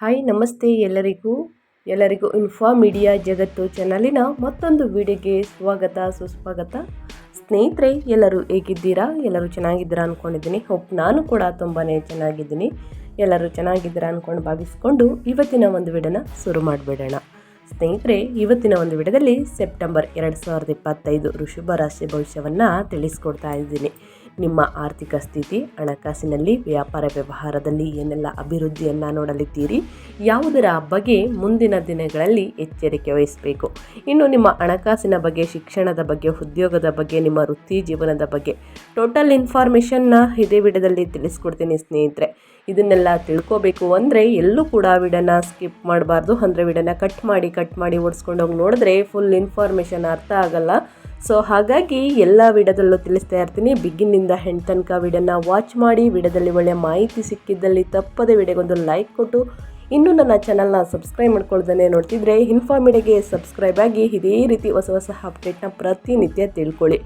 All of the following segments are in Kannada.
ಹಾಯ್ ನಮಸ್ತೆ ಎಲ್ಲರಿಗೂ. ಎಲ್ಲರಿಗೂ ಇನ್ಫಾ ಮೀಡಿಯಾ ಜಗತ್ತು ಚಾನಲಿನ ಮತ್ತೊಂದು ವಿಡಿಯೋಗೆ ಸ್ವಾಗತ, ಸುಸ್ವಾಗತ. ಸ್ನೇಹಿತರೆ, ಎಲ್ಲರೂ ಹೇಗಿದ್ದೀರಾ? ಎಲ್ಲರೂ ಚೆನ್ನಾಗಿದ್ದೀರಾ ಅಂದ್ಕೊಂಡಿದ್ದೀನಿ ಹೋಪ್ ನಾನು ಕೂಡ ತುಂಬಾ ಚೆನ್ನಾಗಿದ್ದೀನಿ. ಎಲ್ಲರೂ ಚೆನ್ನಾಗಿದ್ದೀರಾ ಅಂದ್ಕೊಂಡು ಭಾವಿಸ್ಕೊಂಡು ಇವತ್ತಿನ ಒಂದು ವಿಡಿಯೋನ ಶುರು ಮಾಡಿಬಿಡೋಣ. ಸ್ನೇಹಿತರೆ, ಇವತ್ತಿನ ಒಂದು ವಿಡಿಯೋದಲ್ಲಿ ಸೆಪ್ಟೆಂಬರ್ ಎರಡು ಸಾವಿರದ ಇಪ್ಪತ್ತೈದು ಋಷಭ ರಾಶಿ ಭವಿಷ್ಯವನ್ನು ತಿಳಿಸ್ಕೊಡ್ತಾ ಇದ್ದೀನಿ. ನಿಮ್ಮ ಆರ್ಥಿಕ ಸ್ಥಿತಿ, ಹಣಕಾಸಿನಲ್ಲಿ, ವ್ಯಾಪಾರ ವ್ಯವಹಾರದಲ್ಲಿ ಏನೆಲ್ಲ ಅಭಿವೃದ್ಧಿಯನ್ನು ನೋಡಲಿದ್ದೀರಿ, ಯಾವುದರ ಬಗ್ಗೆ ಮುಂದಿನ ದಿನಗಳಲ್ಲಿ ಎಚ್ಚರಿಕೆ ವಹಿಸಬೇಕು. ಇನ್ನು ನಿಮ್ಮ ಹಣಕಾಸಿನ ಬಗ್ಗೆ, ಶಿಕ್ಷಣದ ಬಗ್ಗೆ, ಉದ್ಯೋಗದ ಬಗ್ಗೆ, ನಿಮ್ಮ ವೃತ್ತಿ ಜೀವನದ ಬಗ್ಗೆ ಟೋಟಲ್ ಇನ್ಫಾರ್ಮೇಷನ್ನ ಇದೇ ವಿಡಿಯೋದಲ್ಲಿ ತಿಳಿಸ್ಕೊಡ್ತೀನಿ ಸ್ನೇಹಿತರೆ. ಇದನ್ನೆಲ್ಲ ತಿಳ್ಕೋಬೇಕು ಅಂದರೆ ಎಲ್ಲೂ ಕೂಡ ವಿಡನ ಸ್ಕಿಪ್ ಮಾಡಬಾರ್ದು. ಅಂದರೆ ವಿಡನ್ನ ಕಟ್ ಮಾಡಿ ಕಟ್ ಮಾಡಿ ಓಡಿಸ್ಕೊಂಡು ಹೋಗಿ ನೋಡಿದ್ರೆ ಫುಲ್ ಇನ್ಫಾರ್ಮೇಷನ್ ಅರ್ಥ ಆಗಲ್ಲ. ಸೊ ಹಾಗಾಗಿ ಎಲ್ಲ ವಿಡಿಯೋದಲ್ಲೂ ತಿಳಿಸ್ತಾ ಇರ್ತೀನಿ. ಬಿಗಿನಿಂದ ಹೆಣ್ ತನಕ ವಿಡಿಯೋನ ವಾಚ್ ಮಾಡಿ ವಿಡಿಯೋದಲ್ಲಿ ಒಳ್ಳೆಯ ಮಾಹಿತಿ ಸಿಕ್ಕಿದ್ದಲ್ಲಿ ತಪ್ಪದೆ ವಿಡಿಯೋಗೊಂದು ಲೈಕ್ ಕೊಟ್ಟು, ಇನ್ನೂ ನನ್ನ ಚಾನಲ್ನ ಸಬ್ಸ್ಕ್ರೈಬ್ ಮಾಡ್ಕೊಳ್ದೇ ನೋಡ್ತಿದ್ರೆ ಇನ್ಫಾರ್ಮಿಡಿಗೆ ಸಬ್ಸ್ಕ್ರೈಬ್ ಆಗಿ, ಇದೇ ರೀತಿ ಹೊಸ ಹೊಸ ಅಪ್ಡೇಟ್ನ ಪ್ರತಿನಿತ್ಯ ತಿಳ್ಕೊಳ್ಳಿ.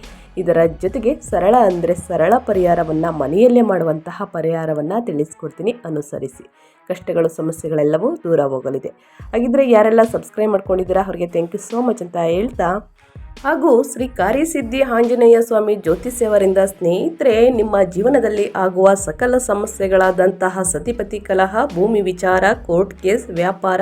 ಇದರ ಜೊತೆಗೆ ಸರಳ ಅಂದರೆ ಸರಳ ಪರಿಹಾರವನ್ನು ಮನೆಯಲ್ಲೇ ಮಾಡುವಂತಹ ಪರಿಹಾರವನ್ನು ತಿಳಿಸ್ಕೊಡ್ತೀನಿ, ಅನುಸರಿಸಿ. ಕಷ್ಟಗಳು, ಸಮಸ್ಯೆಗಳೆಲ್ಲವೂ ದೂರ ಹೋಗಲಿದೆ. ಹಾಗಿದ್ರೆ ಯಾರೆಲ್ಲ ಸಬ್ಸ್ಕ್ರೈಬ್ ಮಾಡ್ಕೊಂಡಿದ್ದೀರಾ, ಅವರಿಗೆ ಥ್ಯಾಂಕ್ ಯು ಸೋ ಮಚ್ ಅಂತ ಹೇಳ್ತಾ ಹಾಗೂ ಶ್ರೀ ಕಾರ್ಯಸಿದ್ಧಿ ಆಂಜನೇಯ ಸ್ವಾಮಿ ಜ್ಯೋತಿಷ್ಯವರಿಂದ ಸ್ನೇಹಿತರೆ, ನಿಮ್ಮ ಜೀವನದಲ್ಲಿ ಆಗುವ ಸಕಲ ಸಮಸ್ಯೆಗಳಾದಂತಹ ಸತಿಪತಿ ಕಲಹ, ಭೂಮಿ ವಿಚಾರ, ಕೋರ್ಟ್ ಕೇಸ್, ವ್ಯಾಪಾರ,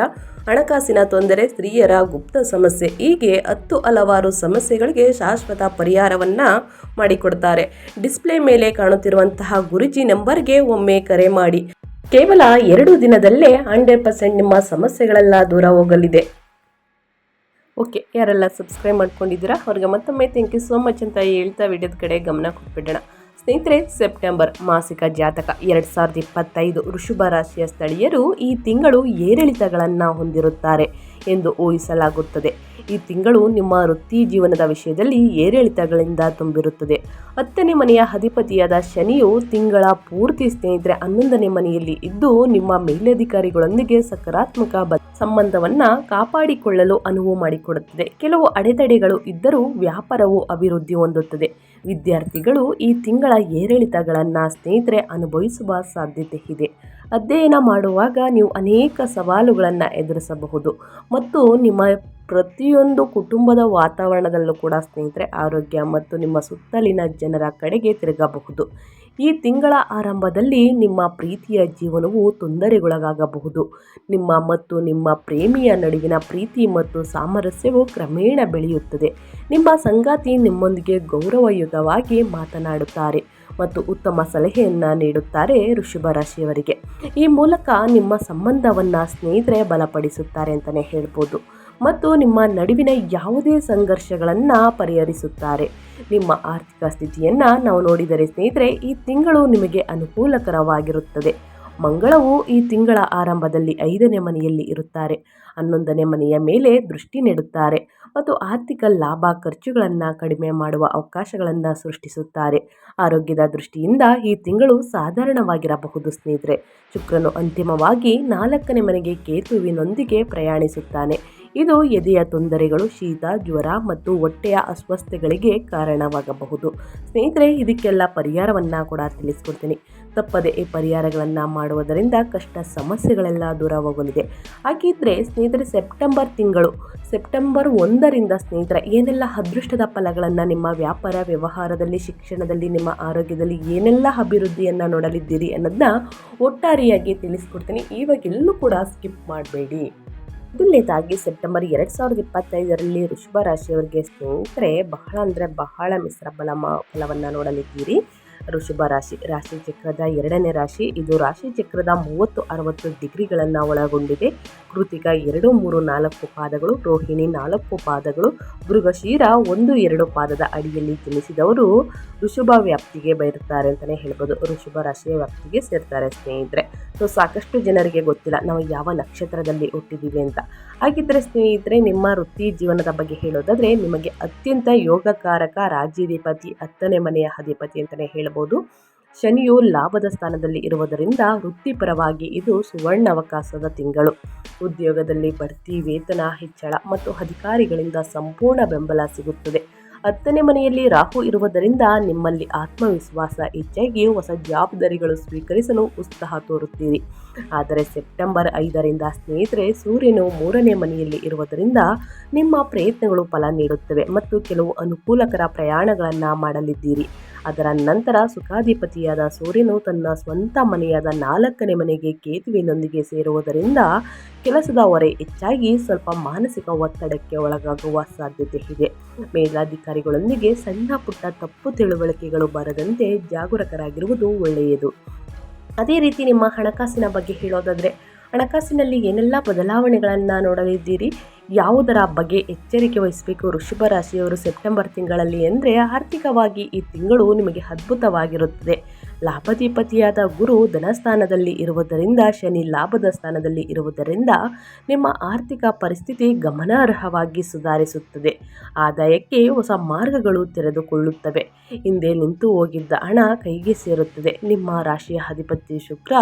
ಹಣಕಾಸಿನ ತೊಂದರೆ, ಸ್ತ್ರೀಯರ ಗುಪ್ತ ಸಮಸ್ಯೆ ಹೀಗೆ ಹತ್ತು ಹಲವಾರು ಸಮಸ್ಯೆಗಳಿಗೆ ಶಾಶ್ವತ ಪರಿಹಾರವನ್ನು ಮಾಡಿಕೊಡ್ತಾರೆ. ಡಿಸ್ಪ್ಲೇ ಮೇಲೆ ಕಾಣುತ್ತಿರುವಂತಹ ಗುರುಜಿ ನಂಬರ್ಗೆ ಒಮ್ಮೆ ಕರೆ ಮಾಡಿ. ಕೇವಲ ಎರಡು ದಿನದಲ್ಲೇ ಹಂಡ್ರೆಡ್ ಪರ್ಸೆಂಟ್ ನಿಮ್ಮ ಸಮಸ್ಯೆಗಳೆಲ್ಲ ದೂರ ಹೋಗಲಿದೆ. ಓಕೆ, ಯಾರೆಲ್ಲ ಸಬ್ಸ್ಕ್ರೈಬ್ ಮಾಡ್ಕೊಂಡಿದ್ದೀರಾ, ಅವ್ರಿಗೆ ಮತ್ತೊಮ್ಮೆ ಥ್ಯಾಂಕ್ ಯು ಸೋ ಮಚ್ ಅಂತ ಹೇಳ್ತಾ ವಿಡಿಯೋದ ಕಡೆ ಗಮನ ಕೊಟ್ಬಿಡೋಣ. ಸ್ನೇಹಿತರೆ, ಸೆಪ್ಟೆಂಬರ್ ಮಾಸಿಕ ಜಾತಕ ಎರಡು ಸಾವಿರದ ಇಪ್ಪತ್ತೈದು ಋಷಭ ರಾಶಿಯ ಸ್ಥಳೀಯರು ಈ ತಿಂಗಳು ಏರಿಳಿತಗಳನ್ನು ಹೊಂದಿರುತ್ತಾರೆ ಎಂದು ಊಹಿಸಲಾಗುತ್ತದೆ. ಈ ತಿಂಗಳು ನಿಮ್ಮ ವೃತ್ತಿ ಜೀವನದ ವಿಷಯದಲ್ಲಿ ಏರಿಳಿತಗಳಿಂದ ತುಂಬಿರುತ್ತದೆ. ಹತ್ತನೇ ಮನೆಯ ಅಧಿಪತಿಯಾದ ಶನಿಯು ತಿಂಗಳ ಪೂರ್ತಿ ಸ್ನೇಹಿತರೆ, ಹನ್ನೊಂದನೇ ಮನೆಯಲ್ಲಿ ಇದ್ದು ನಿಮ್ಮ ಮೇಲಧಿಕಾರಿಗಳೊಂದಿಗೆ ಸಕಾರಾತ್ಮಕ ಸಂಬಂಧವನ್ನು ಕಾಪಾಡಿಕೊಳ್ಳಲು ಅನುವು ಮಾಡಿಕೊಡುತ್ತದೆ. ಕೆಲವು ಅಡೆತಡೆಗಳು ಇದ್ದರೂ ವ್ಯಾಪಾರವು ಅಭಿವೃದ್ಧಿ ಹೊಂದುತ್ತದೆ. ವಿದ್ಯಾರ್ಥಿಗಳು ಈ ತಿಂಗಳ ಏರಿಳಿತಗಳನ್ನು ಸ್ನೇಹಿತರೆ ಅನುಭವಿಸುವ ಸಾಧ್ಯತೆ ಇದೆ. ಅಧ್ಯಯನ ಮಾಡುವಾಗ ನೀವು ಅನೇಕ ಸವಾಲುಗಳನ್ನು ಎದುರಿಸಬಹುದು. ಮತ್ತು ನಿಮ್ಮ ಪ್ರತಿಯೊಂದು ಕುಟುಂಬದ ವಾತಾವರಣದಲ್ಲೂ ಕೂಡ ಸ್ನೇಹಿತರೆ ಆರೋಗ್ಯ ಮತ್ತು ನಿಮ್ಮ ಸುತ್ತಲಿನ ಜನರ ಕಡೆಗೆ ತಿರುಗಬಹುದು. ಈ ತಿಂಗಳ ಆರಂಭದಲ್ಲಿ ನಿಮ್ಮ ಪ್ರೀತಿಯ ಜೀವನವು ತೊಂದರೆಗೊಳಗಾಗಬಹುದು. ನಿಮ್ಮ ಮತ್ತು ನಿಮ್ಮ ಪ್ರೇಮಿಯ ನಡುವಿನ ಪ್ರೀತಿ ಮತ್ತು ಸಾಮರಸ್ಯವು ಕ್ರಮೇಣ ಬೆಳೆಯುತ್ತದೆ. ನಿಮ್ಮ ಸಂಗಾತಿ ನಿಮ್ಮೊಂದಿಗೆ ಗೌರವಯುತವಾಗಿ ಮಾತನಾಡುತ್ತಾರೆ ಮತ್ತು ಉತ್ತಮ ಸಲಹೆಯನ್ನು ನೀಡುತ್ತಾರೆ ಋಷಭ ರಾಶಿಯವರಿಗೆ. ಈ ಮೂಲಕ ನಿಮ್ಮ ಸಂಬಂಧವನ್ನು ಸ್ನೇಹಿತರೆ ಬಲಪಡಿಸುತ್ತಾರೆ ಅಂತಲೇ ಹೇಳ್ಬೋದು. ಮತ್ತು ನಿಮ್ಮ ನಡುವಿನ ಯಾವುದೇ ಸಂಘರ್ಷಗಳನ್ನು ಪರಿಹರಿಸುತ್ತಾರೆ. ನಿಮ್ಮ ಆರ್ಥಿಕ ಸ್ಥಿತಿಯನ್ನು ನಾವು ನೋಡಿದರೆ ಸ್ನೇಹಿತರೆ, ಈ ತಿಂಗಳು ನಿಮಗೆ ಅನುಕೂಲಕರವಾಗಿರುತ್ತದೆ. ಮಂಗಳವು ಈ ತಿಂಗಳ ಆರಂಭದಲ್ಲಿ ಐದನೇ ಮನೆಯಲ್ಲಿ ಇರುತ್ತಾರೆ. ಹನ್ನೊಂದನೇ ಮನೆಯ ಮೇಲೆ ದೃಷ್ಟಿ ನೀಡುತ್ತಾರೆ ಮತ್ತು ಆರ್ಥಿಕ ಲಾಭ ಖರ್ಚುಗಳನ್ನು ಕಡಿಮೆ ಮಾಡುವ ಅವಕಾಶಗಳನ್ನು ಸೃಷ್ಟಿಸುತ್ತಾರೆ. ಆರೋಗ್ಯದ ದೃಷ್ಟಿಯಿಂದ ಈ ತಿಂಗಳು ಸಾಧಾರಣವಾಗಿರಬಹುದು ಸ್ನೇಹಿತರೆ. ಶುಕ್ರನು ಅಂತಿಮವಾಗಿ ನಾಲ್ಕನೇ ಮನೆಗೆ ಕೇತುವಿನೊಂದಿಗೆ ಪ್ರಯಾಣಿಸುತ್ತಾನೆ. ಇದು ಎದೆಯ ತೊಂದರೆಗಳು, ಶೀತ, ಜ್ವರ ಮತ್ತು ಹೊಟ್ಟೆಯ ಅಸ್ವಸ್ಥತೆಗಳಿಗೆ ಕಾರಣವಾಗಬಹುದು. ಸ್ನೇಹಿತರೆ, ಇದಕ್ಕೆಲ್ಲ ಪರಿಹಾರವನ್ನು ಕೂಡ ತಿಳಿಸ್ಕೊಡ್ತೀನಿ. ತಪ್ಪದೆ ಈ ಪರಿಹಾರಗಳನ್ನು ಮಾಡುವುದರಿಂದ ಕಷ್ಟ ಸಮಸ್ಯೆಗಳೆಲ್ಲ ದೂರ ಹೋಗಲಿದೆ ಹಾಗಿದ್ರೆ ಸ್ನೇಹಿತರೆ, ಸೆಪ್ಟೆಂಬರ್ ತಿಂಗಳು, ಸೆಪ್ಟೆಂಬರ್ ಒಂದರಿಂದ ಸ್ನೇಹಿತರೆ, ಏನೆಲ್ಲ ಅದೃಷ್ಟದ ಫಲಗಳನ್ನು ನಿಮ್ಮ ವ್ಯಾಪಾರ ವ್ಯವಹಾರದಲ್ಲಿ, ಶಿಕ್ಷಣದಲ್ಲಿ, ನಿಮ್ಮ ಆರೋಗ್ಯದಲ್ಲಿ ಏನೆಲ್ಲ ಅಭಿವೃದ್ಧಿಯನ್ನು ನೋಡಲಿದ್ದೀರಿ ಅನ್ನೋದನ್ನ ಒಟ್ಟಾರೆಯಾಗಿ ತಿಳಿಸ್ಕೊಡ್ತೀನಿ. ಇವಾಗೆಲ್ಲೂ ಕೂಡ ಸ್ಕಿಪ್ ಮಾಡಬೇಡಿ. ಮೊದಲನೇದಾಗಿ ಸೆಪ್ಟೆಂಬರ್ ಎರಡು ಸಾವಿರದ ಇಪ್ಪತ್ತೈದರಲ್ಲಿ ವೃಷಭ ರಾಶಿಯವರಿಗೆ ಸ್ನೇಹಿತರೆ, ಬಹಳ ಅಂದರೆ ಬಹಳ ಮಿಶ್ರ ಫಲ ಫಲವನ್ನು ನೋಡಲಿದ್ದೀರಿ. ಋಷಭ ರಾಶಿ ರಾಶಿ ಚಕ್ರದ ಎರಡನೇ ರಾಶಿ. ಇದು ರಾಶಿ ಚಕ್ರದ ಮೂವತ್ತು ಅರವತ್ತು ಡಿಗ್ರಿಗಳನ್ನು ಒಳಗೊಂಡಿದೆ. ಕೃತಿಕ ಎರಡು, ಮೂರು, ನಾಲ್ಕು ಪಾದಗಳು, ರೋಹಿಣಿ ನಾಲ್ಕು ಪಾದಗಳು, ಮೃಗಶೀರ ಒಂದು, ಎರಡು ಪಾದದ ಅಡಿಯಲ್ಲಿ ಜನಿಸಿದವರು ಋಷಭ ವ್ಯಾಪ್ತಿಗೆ ಬರುತ್ತಾರೆ ಅಂತಲೇ ಹೇಳ್ಬೋದು. ಋಷಭ ರಾಶಿಯ ವ್ಯಾಪ್ತಿಗೆ ಸೇರ್ತಾರೆ ಸ್ನೇಹಿತರೆ. ಸೊ ಸಾಕಷ್ಟು ಜನರಿಗೆ ಗೊತ್ತಿಲ್ಲ ನಾವು ಯಾವ ನಕ್ಷತ್ರದಲ್ಲಿ ಹುಟ್ಟಿದ್ದೀವಿ ಅಂತ. ಹಾಗಿದ್ದರೆ ಸ್ನೇಹಿತರೆ, ನಿಮ್ಮ ವೃತ್ತಿ ಜೀವನದ ಬಗ್ಗೆ ಹೇಳೋದಾದರೆ ನಿಮಗೆ ಅತ್ಯಂತ ಯೋಗಕಾರಕ ರಾಜ್ಯಾಧಿಪತಿ, ಹತ್ತನೇ ಮನೆಯ ಅಧಿಪತಿ ಅಂತಲೇ ಹೇಳ್ಬೋದು. ಶನಿಯು ಲಾಭದ ಸ್ಥಾನದಲ್ಲಿ ಇರುವುದರಿಂದ ವೃತ್ತಿಪರವಾಗಿ ಇದು ಸುವರ್ಣ ಅವಕಾಶದ ತಿಂಗಳು. ಉದ್ಯೋಗದಲ್ಲಿ ಬಡ್ತಿ, ವೇತನ ಹೆಚ್ಚಳ ಮತ್ತು ಅಧಿಕಾರಿಗಳಿಂದ ಸಂಪೂರ್ಣ ಬೆಂಬಲ ಸಿಗುತ್ತದೆ. ಹತ್ತನೇ ಮನೆಯಲ್ಲಿ ರಾಹು ಇರುವುದರಿಂದ ನಿಮ್ಮಲ್ಲಿ ಆತ್ಮವಿಶ್ವಾಸ ಹೆಚ್ಚಾಗಿ ಹೊಸ ಜವಾಬ್ದಾರಿಗಳು ಸ್ವೀಕರಿಸಲು ಉತ್ಸಾಹ ತೋರುತ್ತೀರಿ. ಆದರೆ ಸೆಪ್ಟೆಂಬರ್ ಐದರಿಂದ ಸ್ನೇಹಿತರೆ, ಸೂರ್ಯನು ಮೂರನೇ ಮನೆಯಲ್ಲಿ ಇರುವುದರಿಂದ ನಿಮ್ಮ ಪ್ರಯತ್ನಗಳು ಫಲ ನೀಡುತ್ತವೆ ಮತ್ತು ಕೆಲವು ಅನುಕೂಲಕರ ಪ್ರಯಾಣಗಳನ್ನು ಮಾಡಲಿದ್ದೀರಿ. ಅದರ ನಂತರ ಸುಖಾಧಿಪತಿಯಾದ ಸೂರ್ಯನು ತನ್ನ ಸ್ವಂತ ಮನೆಯಾದ ನಾಲ್ಕನೇ ಮನೆಗೆ ಕೇತುವಿನೊಂದಿಗೆ ಸೇರುವುದರಿಂದ ಕೆಲಸದ ಹೊರೆ ಹೆಚ್ಚಾಗಿ ಸ್ವಲ್ಪ ಮಾನಸಿಕ ಒತ್ತಡಕ್ಕೆ ಒಳಗಾಗುವ ಸಾಧ್ಯತೆ ಇದೆ. ಮೇಲಾಧಿಕಾರಿಗಳೊಂದಿಗೆ ಸಣ್ಣ ಪುಟ್ಟ ತಪ್ಪು ತಿಳುವಳಿಕೆಗಳು ಬರದಂತೆ ಜಾಗರೂಕರಾಗಿರುವುದು ಒಳ್ಳೆಯದು. ಅದೇ ರೀತಿ ನಿಮ್ಮ ಹಣಕಾಸಿನ ಬಗ್ಗೆ ಹೇಳೋದಾದರೆ, ಹಣಕಾಸಿನಲ್ಲಿ ಏನೆಲ್ಲ ಬದಲಾವಣೆಗಳನ್ನು ನೋಡಲಿದ್ದೀರಿ? ಯಾವುದರ ಬಗ್ಗೆ ಎಚ್ಚರಿಕೆ ವಹಿಸಬೇಕು ವೃಷಭ ರಾಶಿಯವರು ಸೆಪ್ಟೆಂಬರ್ ತಿಂಗಳಲ್ಲಿ? ಅಂದರೆ ಆರ್ಥಿಕವಾಗಿ ಈ ತಿಂಗಳು ನಿಮಗೆ ಅದ್ಭುತವಾಗಿರುತ್ತದೆ. ಲಾಭಾಧಿಪತಿಯಾದ ಗುರು ಧನಸ್ಥಾನದಲ್ಲಿ ಇರುವುದರಿಂದ, ಶನಿ ಲಾಭದ ಸ್ಥಾನದಲ್ಲಿ ಇರುವುದರಿಂದ ನಿಮ್ಮ ಆರ್ಥಿಕ ಪರಿಸ್ಥಿತಿ ಗಮನಾರ್ಹವಾಗಿ ಸುಧಾರಿಸುತ್ತದೆ. ಆದಾಯಕ್ಕೆ ಹೊಸ ಮಾರ್ಗಗಳು ತೆರೆದುಕೊಳ್ಳುತ್ತವೆ. ಹಿಂದೆ ನಿಂತು ಹೋಗಿದ್ದ ಹಣ ಕೈಗೆ ಸೇರುತ್ತದೆ. ನಿಮ್ಮ ರಾಶಿಯ ಅಧಿಪತಿ ಶುಕ್ರ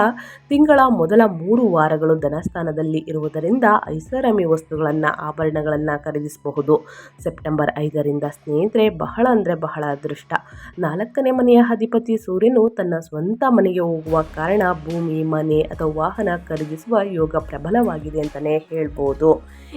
ತಿಂಗಳ ಮೊದಲ ಮೂರು ವಾರಗಳು ಧನಸ್ಥಾನದಲ್ಲಿ ಇರುವುದರಿಂದ ಐಷಾರಾಮಿ ವಸ್ತುಗಳನ್ನು, ಆಭರಣಗಳನ್ನು ಖರೀದಿಸಬಹುದು. ಸೆಪ್ಟೆಂಬರ್ ಐದರಿಂದ ಸ್ನೇಹಿತರೆ, ಬಹಳ ಅಂದರೆ ಬಹಳ ಅದೃಷ್ಟ. ನಾಲ್ಕನೇ ಮನೆಯ ಅಧಿಪತಿ ಸೂರ್ಯನು ತನ್ನ ಸ್ವಂತ ಮನೆಗೆ ಹೋಗುವ ಕಾರಣ ಭೂಮಿ, ಮನೆ ಅಥವಾ ವಾಹನ ಖರೀದಿಸುವ ಯೋಗ ಪ್ರಬಲವಾಗಿದೆ ಅಂತಲೇ ಹೇಳ್ಬೋದು.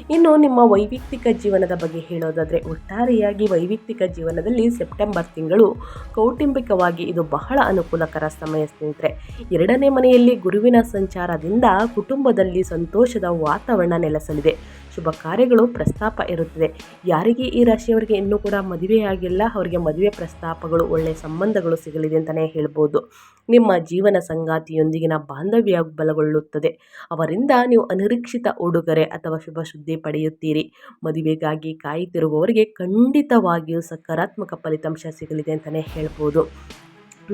ಇನ್ನು ನಿಮ್ಮ ವೈಯಕ್ತಿಕ ಜೀವನದ ಬಗ್ಗೆ ಹೇಳೋದಾದರೆ ಒಟ್ಟಾರೆಯಾಗಿ ವೈಯಕ್ತಿಕ ಜೀವನದಲ್ಲಿ ಸೆಪ್ಟೆಂಬರ್ ತಿಂಗಳು ಕೌಟುಂಬಿಕವಾಗಿ ಇದು ಬಹಳ ಅನುಕೂಲಕರ ಸಮಯ ಸ್ನೇಹಿತರೆ. ಎರಡನೇ ಮನೆಯಲ್ಲಿ ಗುರುವಿನ ಸಂಚಾರದಿಂದ ಕುಟುಂಬದಲ್ಲಿ ಸಂತೋಷದ ವಾತಾವರಣ ನೆಲೆಸಲಿದೆ. ಶುಭ ಕಾರ್ಯಗಳು, ಪ್ರಸ್ತಾಪ ಇರುತ್ತದೆ. ಯಾರಿಗೆ ಈ ರಾಶಿಯವರಿಗೆ ಇನ್ನೂ ಕೂಡ ಮದುವೆಯಾಗಿಲ್ಲ, ಅವರಿಗೆ ಮದುವೆ ಪ್ರಸ್ತಾಪಗಳು ಒಳ್ಳೆಯ ಸಂಬಂಧಗಳು ಸಿಗಲಿದೆ ಅಂತಲೇ ಹೇಳ್ಬೋದು. ನಿಮ್ಮ ಜೀವನ ಸಂಗಾತಿಯೊಂದಿಗಿನ ಬಾಂಧವ್ಯ ಬಲಗೊಳ್ಳುತ್ತದೆ. ಅವರಿಂದ ನೀವು ಅನಿರೀಕ್ಷಿತ ಉಡುಗೊರೆ ಅಥವಾ ಶುಭ ಸುದ್ದಿ ಪಡೆಯುತ್ತೀರಿ. ಮದುವೆಗಾಗಿ ಕಾಯುತ್ತಿರುವವರಿಗೆ ಖಂಡಿತವಾಗಿಯೂ ಸಕಾರಾತ್ಮಕ ಫಲಿತಾಂಶ ಸಿಗಲಿದೆ ಅಂತಲೇ ಹೇಳ್ಬೋದು.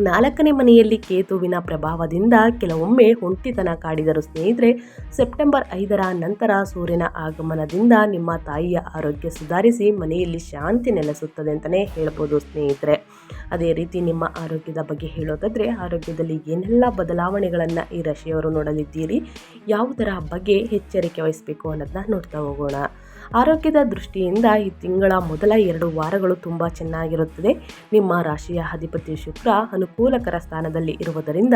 ನಾಲ್ಕನೇ ಮನೆಯಲ್ಲಿ ಕೇತುವಿನ ಪ್ರಭಾವದಿಂದ ಕೆಲವೊಮ್ಮೆ ಒಂಟಿತನ ಕಾಡಿದರು ಸ್ನೇಹಿತರೆ, ಸೆಪ್ಟೆಂಬರ್ ಐದರ ನಂತರ ಸೂರ್ಯನ ಆಗಮನದಿಂದ ನಿಮ್ಮ ತಾಯಿಯ ಆರೋಗ್ಯ ಸುಧಾರಿಸಿ ಮನೆಯಲ್ಲಿ ಶಾಂತಿ ನೆಲೆಸುತ್ತದೆ ಅಂತಲೇ ಹೇಳ್ಬೋದು ಸ್ನೇಹಿತರೆ. ಅದೇ ರೀತಿ ನಿಮ್ಮ ಆರೋಗ್ಯದ ಬಗ್ಗೆ ಹೇಳೋದಾದರೆ, ಆರೋಗ್ಯದಲ್ಲಿ ಏನೆಲ್ಲ ಬದಲಾವಣೆಗಳನ್ನು ಈ ರಾಶಿಯವರು ನೋಡಲಿದ್ದೀರಿ, ಯಾವುದರ ಬಗ್ಗೆ ಎಚ್ಚರಿಕೆ ವಹಿಸಬೇಕು ಅನ್ನೋದನ್ನ ನೋಡ್ತಾ ಹೋಗೋಣ. ಆರೋಗ್ಯದ ದೃಷ್ಟಿಯಿಂದ ಈ ತಿಂಗಳ ಮೊದಲ ಎರಡು ವಾರಗಳು ತುಂಬ ಚೆನ್ನಾಗಿರುತ್ತದೆ. ನಿಮ್ಮ ರಾಶಿಯ ಅಧಿಪತಿ ಶುಕ್ರ ಅನುಕೂಲಕರ ಸ್ಥಾನದಲ್ಲಿ ಇರುವುದರಿಂದ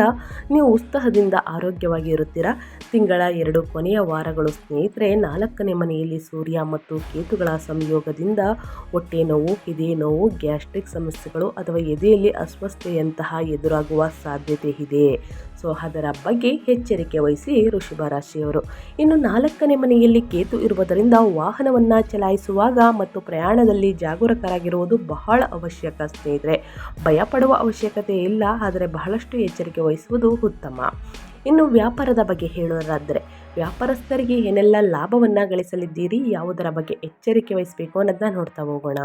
ನೀವು ಉತ್ಸಾಹದಿಂದ ಆರೋಗ್ಯವಾಗಿ ಇರುತ್ತೀರಾ? ತಿಂಗಳ ಎರಡು ಕೊನೆಯ ವಾರಗಳು ಸ್ನೇಹಿತರೆ, ನಾಲ್ಕನೇ ಮನೆಯಲ್ಲಿ ಸೂರ್ಯ ಮತ್ತು ಕೇತುಗಳ ಸಂಯೋಗದಿಂದ ಹೊಟ್ಟೆ ನೋವು ಎದೆ ನೋವು, ಗ್ಯಾಸ್ಟ್ರಿಕ್ ಸಮಸ್ಯೆಗಳು ಅಥವಾ ಎದೆಯಲ್ಲಿ ಅಸ್ವಸ್ಥತೆಯಂತಹ ಎದುರಾಗುವ ಸಾಧ್ಯತೆ ಇದೆ. ಸೊ, ಅದರ ಬಗ್ಗೆ ಎಚ್ಚರಿಕೆ ವಹಿಸಿ ಋಷಭ ರಾಶಿಯವರು. ಇನ್ನು ನಾಲ್ಕನೇ ಮನೆಯಲ್ಲಿ ಕೇತು ಇರುವುದರಿಂದ ವಾಹನವನ್ನು ಚಲಾಯಿಸುವಾಗ ಮತ್ತು ಪ್ರಯಾಣದಲ್ಲಿ ಜಾಗರೂಕರಾಗಿರುವುದು ಬಹಳ ಅವಶ್ಯಕ ಸ್ನೇಹಿತರೆ ಭಯಪಡುವ ಅವಶ್ಯಕತೆ ಇಲ್ಲ, ಆದರೆ ಬಹಳಷ್ಟು ಎಚ್ಚರಿಕೆ ವಹಿಸುವುದು ಉತ್ತಮ. ಇನ್ನು ವ್ಯಾಪಾರದ ಬಗ್ಗೆ ಹೇಳೋದಾದರೆ, ವ್ಯಾಪಾರಸ್ಥರಿಗೆ ಏನೆಲ್ಲ ಲಾಭವನ್ನು ಗಳಿಸಲಿದ್ದೀರಿ, ಯಾವುದರ ಬಗ್ಗೆ ಎಚ್ಚರಿಕೆ ವಹಿಸಬೇಕು ಅನ್ನೋದನ್ನ ನೋಡ್ತಾ ಹೋಗೋಣ.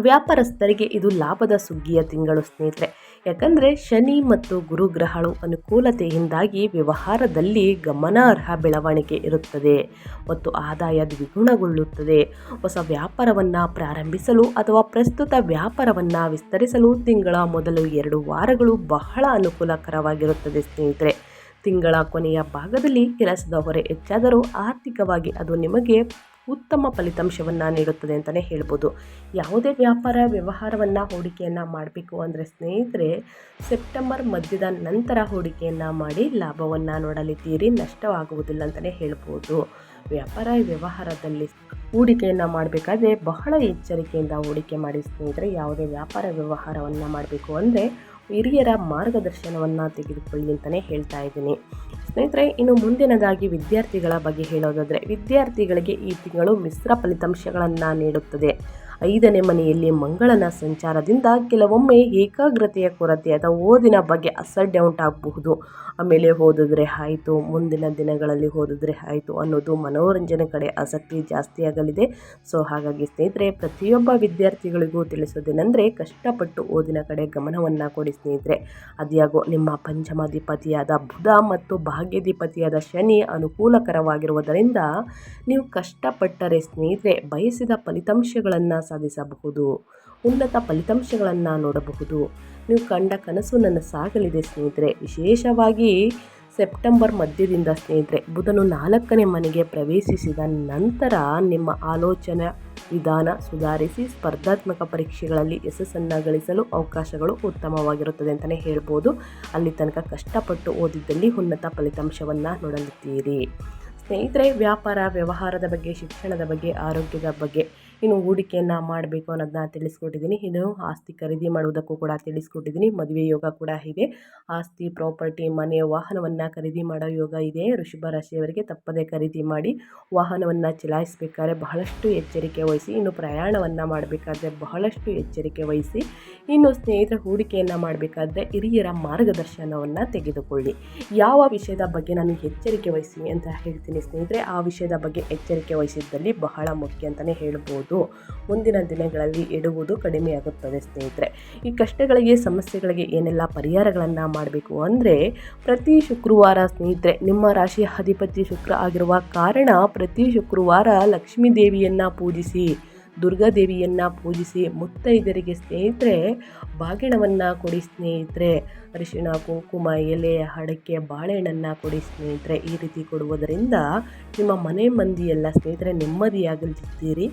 ವ್ಯಾಪಾರಸ್ಥರಿಗೆ ಇದು ಲಾಭದ ಸುಗ್ಗಿಯ ತಿಂಗಳು ಸ್ನೇಹಿತರೆ. ಯಾಕಂದರೆ ಶನಿ ಮತ್ತು ಗುರುಗ್ರಹಗಳು ಅನುಕೂಲತೆಯಿಂದಾಗಿ ವ್ಯವಹಾರದಲ್ಲಿ ಗಮನಾರ್ಹ ಬೆಳವಣಿಗೆ ಇರುತ್ತದೆ. ಮತ್ತು ಆದಾಯ ದ್ವಿಗುಣಗೊಳ್ಳುತ್ತದೆ. ಹೊಸ ವ್ಯಾಪಾರವನ್ನು ಪ್ರಾರಂಭಿಸಲು ಅಥವಾ ಪ್ರಸ್ತುತ ವ್ಯಾಪಾರವನ್ನು ವಿಸ್ತರಿಸಲು ತಿಂಗಳ ಮೊದಲು ಎರಡು ವಾರಗಳು ಬಹಳ ಅನುಕೂಲಕರವಾಗಿರುತ್ತದೆ ಸ್ನೇಹಿತರೆ. ತಿಂಗಳ ಕೊನೆಯ ಭಾಗದಲ್ಲಿ ಕೆಲಸದ ಹೊರೆ ಹೆಚ್ಚಾದರೂ ಆರ್ಥಿಕವಾಗಿ ಅದು ನಿಮಗೆ ಉತ್ತಮ ಫಲಿತಾಂಶವನ್ನು ನೀಡುತ್ತದೆ ಅಂತಲೇ ಹೇಳ್ಬೋದು. ಯಾವುದೇ ವ್ಯಾಪಾರ ವ್ಯವಹಾರವನ್ನು ಹೂಡಿಕೆಯನ್ನು ಮಾಡಬೇಕು ಅಂದರೆ ಸ್ನೇಹಿತರೆ, ಸೆಪ್ಟೆಂಬರ್ ಮಧ್ಯದ ನಂತರ ಹೂಡಿಕೆಯನ್ನು ಮಾಡಿ ಲಾಭವನ್ನು ನೋಡಲಿದ್ದೀರಿ, ನಷ್ಟವಾಗುವುದಿಲ್ಲ ಅಂತಲೇ ಹೇಳ್ಬೋದು. ವ್ಯಾಪಾರ ವ್ಯವಹಾರದಲ್ಲಿ ಹೂಡಿಕೆಯನ್ನು ಮಾಡಬೇಕಾದ್ರೆ ಬಹಳ ಎಚ್ಚರಿಕೆಯಿಂದ ಹೂಡಿಕೆ ಮಾಡಿ ಸ್ನೇಹಿತರೆ, ಯಾವುದೇ ವ್ಯಾಪಾರ ವ್ಯವಹಾರವನ್ನು ಮಾಡಬೇಕು ಅಂದರೆ ಹಿರಿಯರ ಮಾರ್ಗದರ್ಶನವನ್ನು ತೆಗೆದುಕೊಳ್ಳಿ ಅಂತಲೇ ಹೇಳ್ತಾ ಇದ್ದೀನಿ. ಸ್ನೇಹಿತರೆ ಇನ್ನು ಮುಂದಿನದಾಗಿ ವಿದ್ಯಾರ್ಥಿಗಳ ಬಗ್ಗೆ ಹೇಳೋದಾದರೆ ವಿದ್ಯಾರ್ಥಿಗಳಿಗೆ ಈ ತಿಂಗಳು ಮಿಶ್ರ ಫಲಿತಾಂಶಗಳನ್ನು ನೀಡುತ್ತದೆ. ಐದನೇ ಮನೆಯಲ್ಲಿ ಮಂಗಳನ ಸಂಚಾರದಿಂದ ಕೆಲವೊಮ್ಮೆ ಏಕಾಗ್ರತೆಯ ಕೊರತೆ ಅಥವಾ ಓದಿನ ಬಗ್ಗೆ ಅಸಡ್ಡೆ ಉಂಟಾಗಬಹುದು. ಆಮೇಲೆ ಓದಿದ್ರೆ ಆಯಿತು, ಮುಂದಿನ ದಿನಗಳಲ್ಲಿ ಓದಿದ್ರೆ ಆಯಿತು ಅನ್ನೋದು ಮನೋರಂಜನೆ ಕಡೆ ಆಸಕ್ತಿ ಜಾಸ್ತಿ ಆಗಲಿದೆ. ಸೊ, ಹಾಗಾಗಿ ಸ್ನೇಹಿತರೆ, ಪ್ರತಿಯೊಬ್ಬ ವಿದ್ಯಾರ್ಥಿಗಳಿಗೂ ತಿಳಿಸೋದೇನೆಂದರೆ, ಕಷ್ಟಪಟ್ಟು ಓದಿನ ಕಡೆ ಗಮನವನ್ನು ಕೊಡಿ ಸ್ನೇಹಿತರೆ. ಅದ್ಯಾಗೋ ನಿಮ್ಮ ಪಂಚಮಾಧಿಪತಿಯಾದ ಬುಧ ಮತ್ತು ಭಾಗ್ಯಾಧಿಪತಿಯಾದ ಶನಿ ಅನುಕೂಲಕರವಾಗಿರುವುದರಿಂದ, ನೀವು ಕಷ್ಟಪಟ್ಟರೆ ಸ್ನೇಹಿತರೆ, ಬಯಸಿದ ಫಲಿತಾಂಶಗಳನ್ನು ಸಾಧಿಸಬಹುದು. ಉನ್ನತ ಫಲಿತಾಂಶಗಳನ್ನು ನೋಡಬಹುದು. ನೀವು ಕಂಡ ಕನಸು ನನ್ನ ಸಾಗಲಿದೆ ಸ್ನೇಹಿತರೆ. ವಿಶೇಷವಾಗಿ ಸೆಪ್ಟೆಂಬರ್ ಮಧ್ಯದಿಂದ ಸ್ನೇಹಿತರೆ, ಬುಧನು ನಾಲ್ಕನೇ ಮನೆಗೆ ಪ್ರವೇಶಿಸಿದ ನಂತರ ನಿಮ್ಮ ಆಲೋಚನೆ ವಿಧಾನ ಸುಧಾರಿಸಿ ಸ್ಪರ್ಧಾತ್ಮಕ ಪರೀಕ್ಷೆಗಳಲ್ಲಿ ಯಶಸ್ಸನ್ನು ಗಳಿಸಲು ಅವಕಾಶಗಳು ಉತ್ತಮವಾಗಿರುತ್ತದೆ ಅಂತಲೇ ಹೇಳ್ಬೋದು. ಅಲ್ಲಿ ತನಕ ಕಷ್ಟಪಟ್ಟು ಓದಿದ್ದಲ್ಲಿ ಉನ್ನತ ಫಲಿತಾಂಶವನ್ನು ನೋಡಲಿದ್ದೀರಿ. ಸ್ನೇಹಿತರೆ, ವ್ಯಾಪಾರ, ವ್ಯವಹಾರದ ಬಗ್ಗೆ, ಶಿಕ್ಷಣದ ಬಗ್ಗೆ, ಆರೋಗ್ಯದ ಬಗ್ಗೆ ಇನ್ನು ಹೂಡಿಕೆಯನ್ನು ಮಾಡಬೇಕು ಅನ್ನೋದನ್ನ ತಿಳಿಸ್ಕೊಟ್ಟಿದ್ದೀನಿ. ಇನ್ನು ಆಸ್ತಿ ಖರೀದಿ ಮಾಡುವುದಕ್ಕೂ ಕೂಡ ತಿಳಿಸ್ಕೊಟ್ಟಿದ್ದೀನಿ. ಮದುವೆ ಯೋಗ ಕೂಡ ಇದೆ. ಆಸ್ತಿ, ಪ್ರಾಪರ್ಟಿ, ಮನೆ, ವಾಹನವನ್ನು ಖರೀದಿ ಮಾಡೋ ಯೋಗ ಇದೆ. ಋಷಭ ರಾಶಿಯವರಿಗೆ ತಪ್ಪದೇ ಖರೀದಿ ಮಾಡಿ ವಾಹನವನ್ನು ಚಲಾಯಿಸಬೇಕಾದ್ರೆ ಬಹಳಷ್ಟು ಎಚ್ಚರಿಕೆ ವಹಿಸಿ, ಇನ್ನು ಪ್ರಯಾಣವನ್ನು ಮಾಡಬೇಕಾದ್ರೆ ಬಹಳಷ್ಟು ಎಚ್ಚರಿಕೆ ವಹಿಸಿ, ಇನ್ನು ಸ್ನೇಹಿತರ ಹೂಡಿಕೆಯನ್ನು ಮಾಡಬೇಕಾದ್ರೆ ಹಿರಿಯರ ಮಾರ್ಗದರ್ಶನವನ್ನು ತೆಗೆದುಕೊಳ್ಳಿ. ಯಾವ ವಿಷಯದ ಬಗ್ಗೆ ನಾನು ಎಚ್ಚರಿಕೆ ವಹಿಸಿ ಅಂತ ಹೇಳ್ತೀನಿ ಸ್ನೇಹಿತರೆ, ಆ ವಿಷಯದ ಬಗ್ಗೆ ಎಚ್ಚರಿಕೆ ವಹಿಸಿದ್ದಲ್ಲಿ ಬಹಳ ಮುಖ್ಯ ಅಂತಲೇ ಹೇಳ್ಬೋದು. ಮುಂದಿನ ದಿನಗಳಲ್ಲಿ ಇಡುವುದು ಕಡಿಮೆಯಾಗುತ್ತದೆ ಸ್ನೇಹಿತರೆ. ಈ ಕಷ್ಟಗಳಿಗೆ, ಸಮಸ್ಯೆಗಳಿಗೆ ಏನೆಲ್ಲ ಪರಿಹಾರಗಳನ್ನು ಮಾಡಬೇಕು ಅಂದರೆ ಪ್ರತಿ ಶುಕ್ರವಾರ ಸ್ನೇಹಿತರೆ, ನಿಮ್ಮ ರಾಶಿಯ ಅಧಿಪತಿ ಶುಕ್ರ ಆಗಿರುವ ಕಾರಣ ಪ್ರತಿ ಶುಕ್ರವಾರ ಲಕ್ಷ್ಮೀ ದೇವಿಯನ್ನು ಪೂಜಿಸಿ ದುರ್ಗಾದೇವಿಯನ್ನು ಪೂಜಿಸಿ ಮುತ್ತೈದರಿಗೆ ಸ್ನೇಹಿತರೆ ಬಾಗಿಣವನ್ನು ಕೊಡಿ ಸ್ನೇಹಿತರೆ. ಅರಿಶಿಣ, ಕುಂಕುಮ, ಎಲೆ, ಅಡಕೆ, ಬಾಳೆಹಣ್ಣನ್ನು ಕೊಡಿ ಸ್ನೇಹಿತರೆ. ಈ ರೀತಿ ಕೊಡುವುದರಿಂದ ನಿಮ್ಮ ಮನೆ ಮಂದಿಯೆಲ್ಲ ಸ್ನೇಹಿತರೆ ನೆಮ್ಮದಿಯಾಗಲಿದ್ದೀರಿ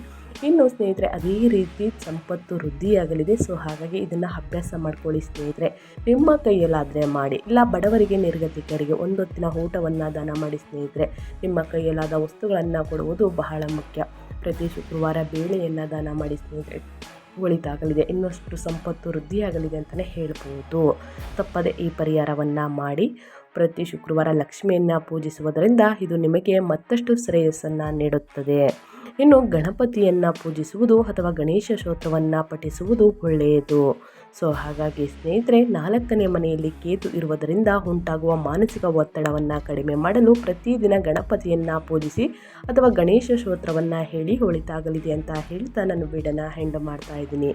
ಇನ್ನು ಸ್ನೇಹಿತರೆ, ಅದೇ ರೀತಿ ಸಂಪತ್ತು ವೃದ್ಧಿಯಾಗಲಿದೆ. ಸೊ, ಹಾಗಾಗಿ ಇದನ್ನು ಅಭ್ಯಾಸ ಮಾಡ್ಕೊಳ್ಳಿ ಸ್ನೇಹಿತರೆ. ನಿಮ್ಮ ಕೈಯಲ್ಲಾದರೆ ಮಾಡಿ. ಇಲ್ಲ, ಬಡವರಿಗೆ ನಿರ್ಗತಿಕರಿಗೆ ಒಂದೊತ್ತಿನ ಊಟವನ್ನು ದಾನ ಮಾಡಿ ಸ್ನೇಹಿತರೆ. ನಿಮ್ಮ ಕೈಯಲ್ಲಾದ ವಸ್ತುಗಳನ್ನು ಕೊಡುವುದು ಬಹಳ ಮುಖ್ಯ. ಪ್ರತಿ ಶುಕ್ರವಾರ ಬೇಳೆಯನ್ನು ದಾನ ಮಾಡಿ ಸ್ನೇಹಿತರೆ ಒಳಿತಾಗಲಿದೆ ಇನ್ನಷ್ಟು ಸಂಪತ್ತು ವೃದ್ಧಿಯಾಗಲಿದೆ ಅಂತಲೇ ಹೇಳ್ಬೋದು. ತಪ್ಪದೆ ಈ ಪರಿಹಾರವನ್ನು ಮಾಡಿ ಪ್ರತಿ ಶುಕ್ರವಾರ ಲಕ್ಷ್ಮಿಯನ್ನು ಪೂಜಿಸುವುದರಿಂದ ಇದು ನಿಮಗೆ ಮತ್ತಷ್ಟು ಶ್ರೇಯಸ್ಸನ್ನು ನೀಡುತ್ತದೆ. ಇನ್ನು ಗಣಪತಿಯನ್ನು ಪೂಜಿಸುವುದು ಅಥವಾ ಗಣೇಶ ಸ್ತೋತ್ರವನ್ನು ಪಠಿಸುವುದು ಒಳ್ಳೆಯದು. ಸೊ ಹಾಗಾಗಿ ಸ್ನೇಹಿತರೆ, ನಾಲ್ಕನೇ ಮನೆಯಲ್ಲಿ ಕೇತು ಇರುವುದರಿಂದ ಉಂಟಾಗುವ ಮಾನಸಿಕ ಒತ್ತಡವನ್ನು ಕಡಿಮೆ ಮಾಡಲು ಪ್ರತಿದಿನ ಗಣಪತಿಯನ್ನು ಪೂಜಿಸಿ ಅಥವಾ ಗಣೇಶ ಶ್ರೋತ್ರವನ್ನು ಹೇಳಿ ಒಳಿತಾಗಲಿದೆ ಅಂತ ಹೇಳ್ತಾ ನಾನು ವಿಡಿಯೋನ ಹೆಂಡ್ ಮಾಡ್ತಾ ಇದ್ದೀನಿ.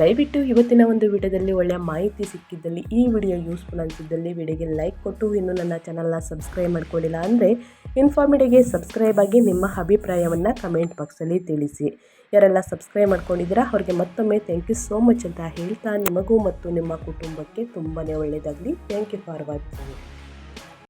ದಯವಿಟ್ಟು ಇವತ್ತಿನ ಒಂದು ವಿಡಿಯೋದಲ್ಲಿ ಒಳ್ಳೆಯ ಮಾಹಿತಿ ಸಿಕ್ಕಿದ್ದಲ್ಲಿ ಈ ವಿಡಿಯೋ ಯೂಸ್ಫುಲ್ ಅನಿಸಿದ್ದಲ್ಲಿ ವಿಡಿಯೋಗೆ ಲೈಕ್ ಕೊಟ್ಟು, ಇನ್ನು ನನ್ನ ಚಾನಲ್ನ ಸಬ್ಸ್ಕ್ರೈಬ್ ಮಾಡ್ಕೊಳ್ಳಿಲ್ಲ ಅಂದರೆ ಇನ್ಫಾರ್ಮಿಡಿಗೆ ಸಬ್ಸ್ಕ್ರೈಬ್ ಆಗಿ ನಿಮ್ಮ ಅಭಿಪ್ರಾಯವನ್ನು ಕಮೆಂಟ್ ಬಾಕ್ಸಲ್ಲಿ ತಿಳಿಸಿ. ಯಾರೆಲ್ಲ ಸಬ್ಸ್ಕ್ರೈಬ್ ಮಾಡ್ಕೊಂಡಿದ್ದೀರಾ ಅವ್ರಿಗೆ ಮತ್ತೊಮ್ಮೆ ಥ್ಯಾಂಕ್ ಯು ಸೋ ಮಚ್ ಅಂತ ಹೇಳ್ತಾ ನಿಮಗೂ ಮತ್ತು ನಿಮ್ಮ ಕುಟುಂಬಕ್ಕೆ ತುಂಬಾ ಒಳ್ಳೆಯದಾಗಲಿ. Thank you for watching